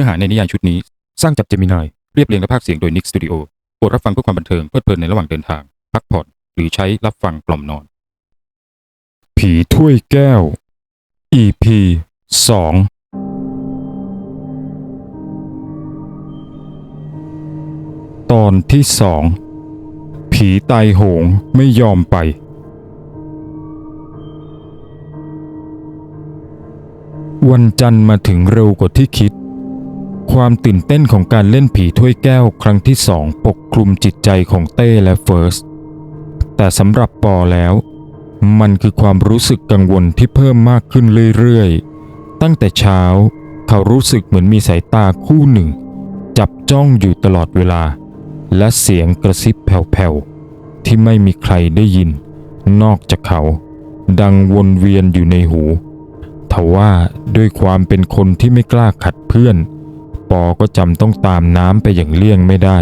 นื้อหาในนิยายชุดนี้ สร้างจากเจมินายเรียบเรียงและพากย์เสียงโดยนิกสตูดิโอโปรดรับฟังเพื่อความบันเทิงเพลิดเพลินในระหว่างเดินทาง พักผ่อนหรือใช้รับฟังกล่อมนอน ผีถ้วยแก้ว EP สองตอนที่สองผีตายโหงไม่ยอมไป วันจันทร์มาถึงเร็วกว่าที่คิด ความตื่นเต้นของการเล่นผีถ้วยแก้วครั้งที่สองปกคลุมจิตใจของเต้และเฟิร์ส แต่สำหรับปอแล้ว มันคือความรู้สึกกังวลที่เพิ่มมากขึ้นเรื่อยๆ ตั้งแต่เช้าเขารู้สึกเหมือนมีสายตาคู่หนึ่ง จับจ้องอยู่ตลอดเวลา และเสียงกระซิบแผ่วๆ ที่ไม่มีใครได้ยิน นอกจากเขา ดังวนเวียนอยู่ในหูทว่าด้วยความเป็นคนที่ไม่กล้าขัดเพื่อน ปอก็จำต้องตามน้ำไปอย่างเลี่ยงไม่ได้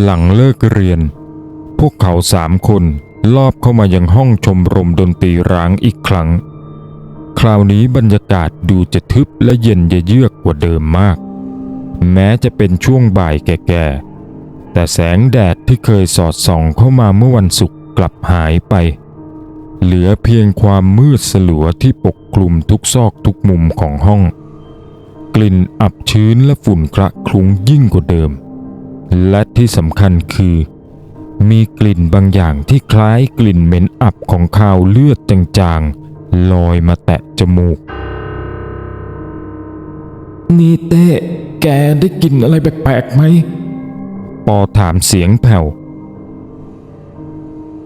หลังเลิกเรียน พวกเขาสามคนลอบเข้ามายังห้องชมรมดนตรีร้างอีกครั้ง คราวนี้บรรยากาศดูจะทึบและเย็นเยือกกว่าเดิมมาก แม้จะเป็นช่วงบ่ายแก่ๆแต่แสงแดดที่เคยสอดส่องเข้ามาเมื่อวันศุกร์กลับหายไป เหลือเพียงความมืดสลัวที่ปกคลุมทุกซอกทุกมุมของห้อง กลิ่นอับชื้นและฝุ่นกระคลุ้งยิ่งกว่าเดิม และที่สำคัญคือ มีกลิ่นบางอย่างที่คล้ายกลิ่นเหม็นอับของคาวเลือดจางๆลอยมาแตะจมูก นี่เต้แกได้กลินอะไรแปลกๆไหม ปอถามเสียงแผ่ว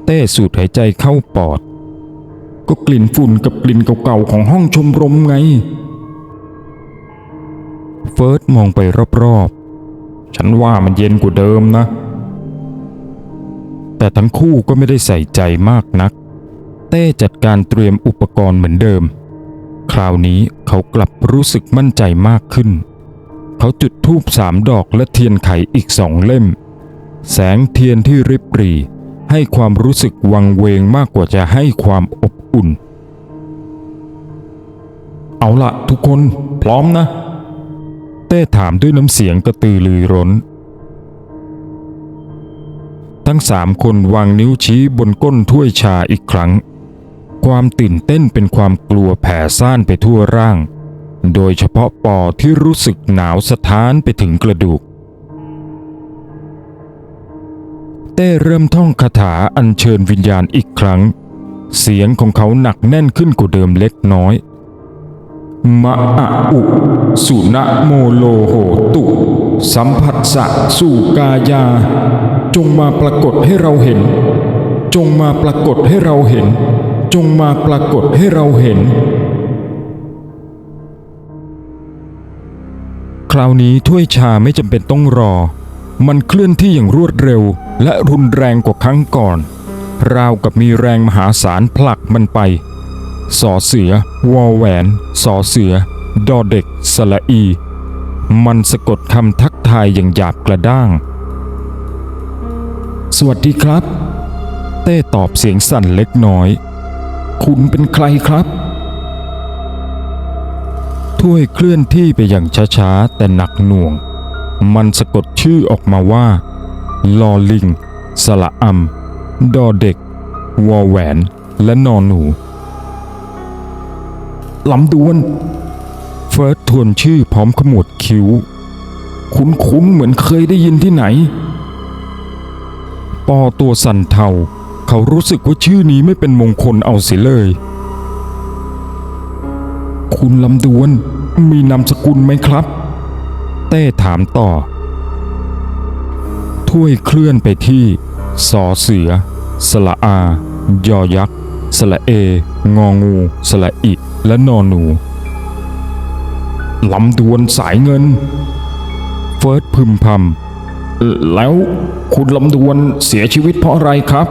เต้สูดหายใจเข้าปอด ก็กลิ่นฝุ่นกับกลิ่นเก่าๆของห้องชมรมไง เฟิร์สมองไปรอบๆ ฉันว่ามันเย็นกว่าเดิมนะ แต่ทั้งคู่ก็ไม่ได้ใส่ใจมากนัก เต้จัดการเตรียมอุปกรณ์เหมือนเดิม คราวนี้เขากลับรู้สึกมั่นใจมากขึ้น เขาจุดธูปสามดอกและเทียนไขอีกสองเล่ม แสงเทียนที่ริบรีให้ความรู้สึกวังเวงมากกว่าจะให้ความอบ อุ่น เอาละทุกคนพร้อมนะ เต้ถามด้วยน้ำเสียงกระตือรือร้น ทั้งสามคนวางนิ้วชี้บนก้นถ้วยชาอีกครั้ง ความตื่นเต้นเป็นความกลัวแผ่ซ่านไปทั่วร่าง โดยเฉพาะปอที่รู้สึกหนาวสะท้านไปถึงกระดูกเต้เริ่มท่องคาถาอัญเชิญวิญญาณอีกครั้ง เสียงของเขาหนักแน่นขึ้นกว่าเดิมเล็กน้อย มะอะอุสุนะโมโลโหตุ สัมผัสสะสู่กายา จงมาปรากฏให้เราเห็น จงมาปรากฏให้เราเห็น จงมาปรากฏให้เราเห็น คราวนี้ถ้วยชาไม่จำเป็นต้องรอ มันเคลื่อนที่อย่างรวดเร็วและรุนแรงกว่าครั้งก่อน ราวกับมีแรงมหาศาลผลักมันไป สอเสือ วอแหวน สอเสือ ดอเด็ก สละอี มันสะกดคำทักทายอย่างหยาบกระด้าง สวัสดีครับ เต้ตอบเสียงสั่นเล็กน้อย คุณเป็นใครครับถ้วยเคลื่อนที่ไปอย่างช้าๆ แต่หนักหน่วง มันสะกดชื่อออกมาว่า ลอลิง สละอัม ดอเด็ก วอแหวน และนอนหนูลำดวนเฟิร์สทวนชื่อพร้อมขมวดคิ้ว คุ้นๆเหมือนเคยได้ยินที่ไหน ปอตัวสั่นเทา เขารู้สึกว่าชื่อนี้ไม่เป็นมงคลเอาเสียเลย คุณลำดวนมีนามสกุลไหมครับ เต้ถามต่อ ถ้วยเคลื่อนไปที่ สอเสือ สละอา ยอยักษ์ สละเอ งองู สละอิ และนอนหนูลำดวนสายเงิน เฟิร์สพึมพเอ่อแล้วคุณลำดวนเสียชีวิตเพราะอะไรครับ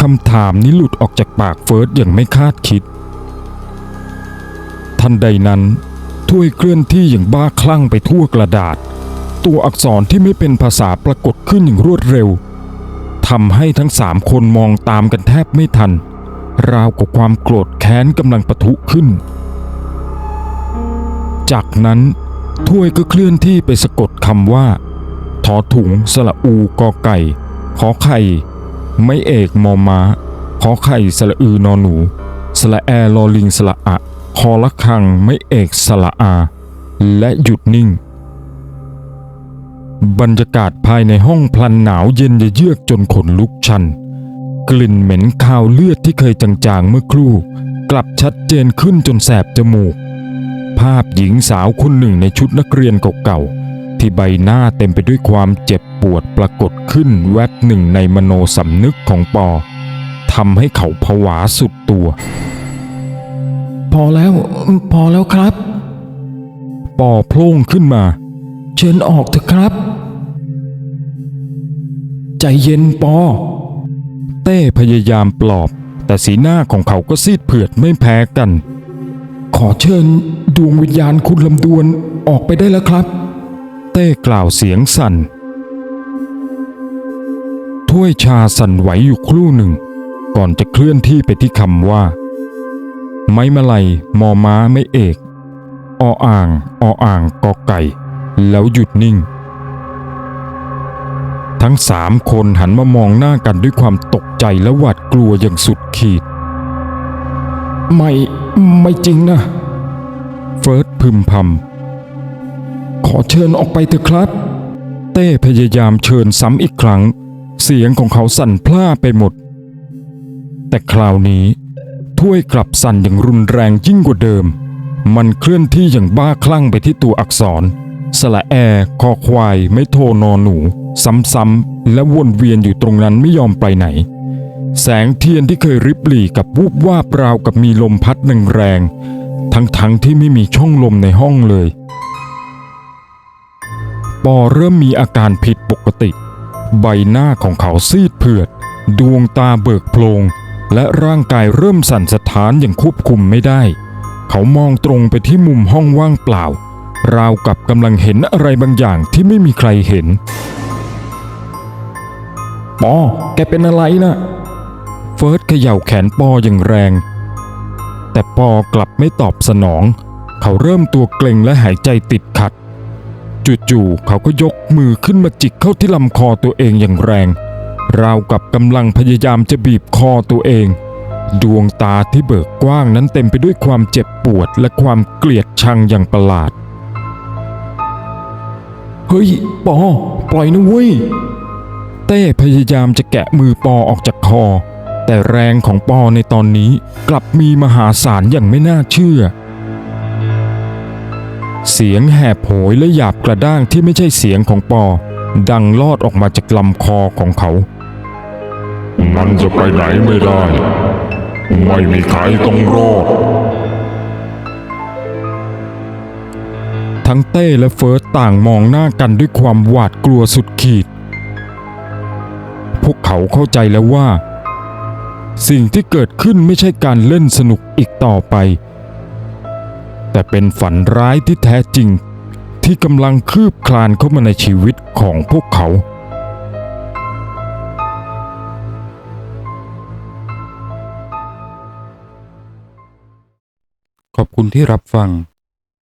คำถามนี้หลุดออกจากปากเฟิร์สอย่างไม่คาดคิด ทันใดนั้นถ้วยเคลื่อนที่อย่างบ้าคลั่งไปทั่วกระดาษ ตัวอักษรที่ไม่เป็นภาษาปรากฏขึ้นอย่างรวดเร็วำให้ทั้งสามคนมองตามกันแทบไม่ทัน ราวกับความโกรธแค้นกำลังปะทุขึ้น จากนั้นถ้วยก็เคลื่อนที่ไปสะกดคำว่าทอถุงสละอูกอไก่ ขอไข่ ไม่เอกมอม้า ขอไข่สละอือนอหนู สละแอลอลิงสละอะ คอละคังไม่เอกสละอา และหยุดนิ่ง บรรยากาศภายในห้องพลันหนาวเย็นเยือกจนขนลุกชัน กลิ่นเหม็นคาวเลือดที่เคยจางๆเมื่อครู่ กลับชัดเจนขึ้นจนแสบจมูก ภาพหญิงสาวคนหนึ่งในชุดนักเรียนเก่าๆ ที่ใบหน้าเต็มไปด้วยความเจ็บปวดปรากฏขึ้นแวบหนึ่งในมโนสำนึกของปอทำให้เขาผวาสุดตัว พอแล้ว พอแล้วครับ ปอโพล่งขึ้นมา เชิญออกเถอะครับ ใจเย็นปอ เต้พยายามปลอบ แต่สีหน้าของเขาก็ซีดเผือดไม่แพ้กัน ขอเชิญดวงวิญญาณคุณลำดวนออกไปได้แล้วครับ เต้กล่าวเสียงสั่น ถ้วยชาสั่นไหวอยู่ครู่หนึ่ง ก่อนจะเคลื่อนที่ไปที่คำว่า ไม้มาลัยมอม้าไม่เอก ออ่าง ออ่างกอไก่ แล้วหยุดนิ่ง ทั้งสามคนหันมามองหน้ากันด้วยความตกใจและหวาดกลัวอย่างสุดขีด ไม่ไม่จริงนะ เฟิร์สพึมพำขอเชิญออกไปเถอะครับ เต้พยายามเชิญซ้ำอีกครั้ง เสียงของเขาสั่นพล่าไปหมด แต่คราวนี้ถ้วยกลับสั่นอย่างรุนแรงยิ่งกว่าเดิม มันเคลื่อนที่อย่างบ้าคลั่งไปที่ตัวอักษร สละแอคอควายไม่โทนอนหนู ซ้ำๆและวนเวียนอยู่ตรงนั้นไม่ยอมไปไหน แสงเทียนที่เคยริบหรี่กับวูบวาบรากับมีลมพัดแรงๆทั้งๆทที่ไม่มีช่องลมในห้องเลย ปอเริ่มมีอาการผิดปกติ ใบหน้าของเขาซีดเผือด ดวงตาเบิกโพลง และร่างกายเริ่มสั่นสะท้านอย่างควบคุมไม่ได้ เขามองตรงไปที่มุมห้องว่างเปล่า ราวกับกำลังเห็นอะไรบางอย่างที่ไม่มีใครเห็นปอแกเป็นอะไรนะเฟิร์สเขย่าแขนปออย่างแรง แต่ปอกลับไม่ตอบสนอง เขาเริ่มตัวเกร็งและหายใจติดขัด จู่ๆเขาก็ยกมือขึ้นมาจิกเข้าที่ลำคอตัวเองอย่างแรง ราวกับกำลังพยายามจะบีบคอตัวเอง ดวงตาที่เบิกกว้างนั้นเต็มไปด้วยความเจ็บปวดและความเกลียดชังอย่างประหลาด เฮ้ย ปอ ปล่อยนะเว้ย เต้พยายามจะแกะมือปอออกจากคอ แต่แรงของปอในตอนนี้กลับมีมหาศาลอย่างไม่น่าเชื่อ เสียงแหบโหยและหยาบกระด้างที่ไม่ใช่เสียงของปอ ดังลอดออกมาจากลำคอของเขา มันจะไปไหนไม่ได้ ไม่มีใครต้องรอด ทั้งเต้และเฟิร์สต่างมองหน้ากันด้วยความหวาดกลัวสุดขีด พวกเขาเข้าใจแล้วว่า สิ่งที่เกิดขึ้นไม่ใช่การเล่นสนุกอีกต่อไป แต่เป็นฝันร้ายที่แท้จริงที่กำลังคืบคลานเข้ามาในชีวิตของพวกเขาขอบคุณที่รับฟัง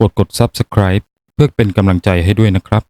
กดกด Subscribe เพื่อเป็นกำลังใจให้ด้วยนะครับ